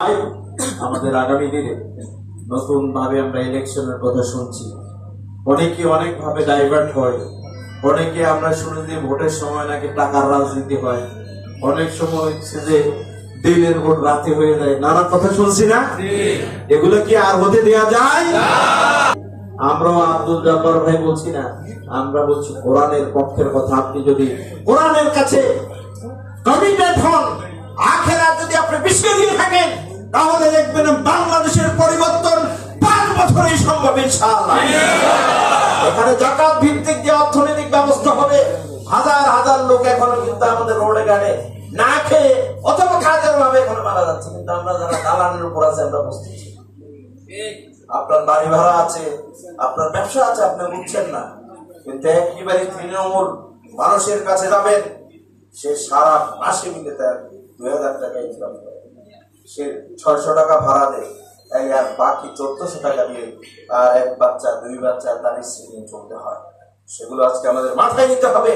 আমাদের আগামী দিনে নতুন ভাবে আমরা ইলেকশনের কথা শুনছি। অনেকে অনেক ভাবে ডাইভার্ট হয়। অনেকে আমরা শুনি যে ভোটের সময় নাকি টাকার রাজনীতি হয়। অনেক সময় হচ্ছে যে দিনের ভোট রাতে হয়ে যায়। নানা কথা শুনছি না? এগুলো কি আর হতে দেয়া যায়? আমরাও আব্দুল জব্বার ভাই বলছি না। আমরা বলছি কোরআনের পক্ষের কথা। আপনি যদি কোরআনের কাছে কমিটেড হন আখেরা যদি আপনি বিশ্বাস দিয়ে থাকেন তাহলে দেখবেন বাংলাদেশের পরিবর্তন পাঁচ বছরেই সম্ভব এখানে জাকাত ভিত্তিক যে অর্থনৈতিক ব্যবস্থা হবে, হাজার হাজার লোক এখনও কিন্তু আমাদের রোডে গাড়ে না খেয়ে অথবা কাজের ভাবে এখনও মারা যাচ্ছে। কিন্তু আমরা যারা দালানের উপর আছে, আমরা বুঝতেছি আপনার বাড়ি ভাড়া আছে, আপনার ব্যবসা আছে, আপনি বুঝছেন না। কিন্তু একেবারে তৃণমূল মানুষের কাছে যাবেন, সে সারা মাসে মিলে তার দুই হাজার টাকা ইনকাম করে। সে ছয়শো টাকা ভাড়া দেয়। এই আর বাকি চোদ্দশো টাকা দিয়ে আর এক বাচ্চা, দুই বাচ্চা তার স্ত্রী নিয়ে চলতে হয়। সেগুলো আজকে আমাদের মাথায় নিতে হবে।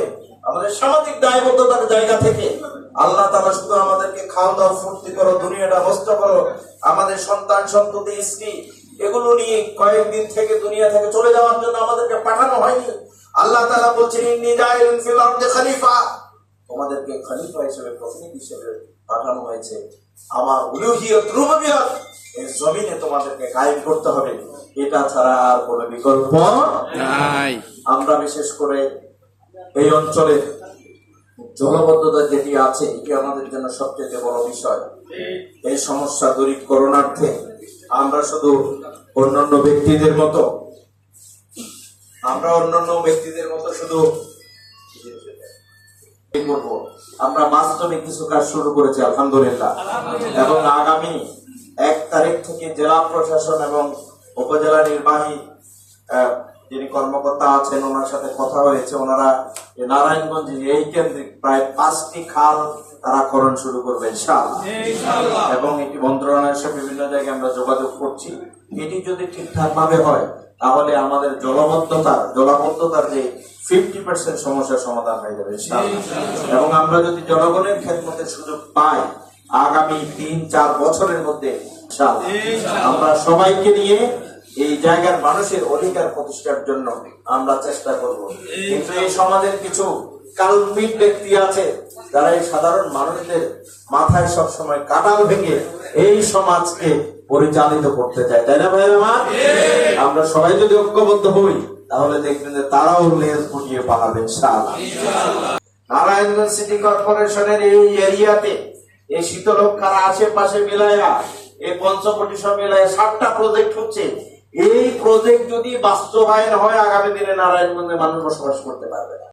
আমাদের সামাজিক দায়বদ্ধতার জায়গা থেকে আল্লাহ তালা শুধু আমাদেরকে খাওয়া দাওয়া, ফুর্তি করো, দুনিয়াটা নষ্ট করো, আমাদের সন্তান, সন্ততি, স্ত্রী, এগুলো নিয়ে কয়েকদিন থেকে দুনিয়া থেকে চলে যাওয়ার জন্য আমাদেরকে পাঠানো হয়নি। আল্লাহ তালা বলছেন, ইন্নি জাইলুন ফিল খলিফা। তোমাদেরকে খলিফা হিসেবে প্রতিনিধি হিসেবে পাঠানো হয়েছে। আমার উলুহিয়ত রুবুবিয়ত এই জমিনে তোমাদেরকে কায়েম করতে হবে। এটা ছাড়া আর কোনো বিকল্প নাই। আমরা বিশেষ করে এই অঞ্চলে জলবদ্ধতা যেটি আছে এটি আমাদের জন্য সবচেয়ে বড় বিষয়। এই সমস্যা দূরীকরণার্থে আমরা শুধু অন্যান্য ব্যক্তিদের মতো আমরা অন্যান্য ব্যক্তিদের মতো শুধু? আমরা বাস্তবে কিছু কাজ শুরু করেছি, আলহামদুলিল্লাহ। এবং আগামী এক তারিখ থেকে জেলা প্রশাসন এবং উপজেলা নির্বাহী যিনি কর্মকর্তা আছেন, ওনার সাথে কথা হয়েছে। ওনারা নারায়ণগঞ্জে এই কেন্দ্রিক প্রায় পাঁচটি খাল তারা করণ শুরু করবে এবং এটি মন্ত্রণালয়ের সাথে বিভিন্ন জায়গায় আমরা যোগাযোগ করছি। এটি যদি ঠিকঠাক ভাবে হয় তাহলে আমাদের জলবদ্ধতার জলাবদ্ধতার যে ফিফটি পার্সেন্ট সমস্যার সমাধান হয়ে যাবে এবং আমরা যদি জনগণের খেদমতের সুযোগ পাই আগামী তিন চার বছরের মধ্যে আমরা সবাইকে নিয়ে এই জায়গার মানুষের অধিকার প্রতিষ্ঠার জন্য আমরা চেষ্টা করব। কিন্তু এই সমাজের কিছু কাল্পিক ব্যক্তি আছে যারা এই সাধারণ মানুষদের মাথায় সব সময় কাটাল ভেঙে এই সমাজকে পরিচালিত করতে চায়, তাই না ভাই আমার আমরা সবাই যদি ঐক্যবদ্ধ হই, তাহলে দেখবেন যে তারাও লেজ ফুটিয়ে পালাবে নারায়ণগঞ্জ সিটি কর্পোরেশনের এই এরিয়াতে এই শীতলক্ষার আশেপাশে মিলাইয়া এই পঞ্চকোটি সব মিলাইয়া সাতটা প্রজেক্ট হচ্ছে। এই প্রজেক্ট যদি বাস্তবায়ন হয়, আগামী দিনে নারায়ণগঞ্জে মানুষ বসবাস করতে পারবে না।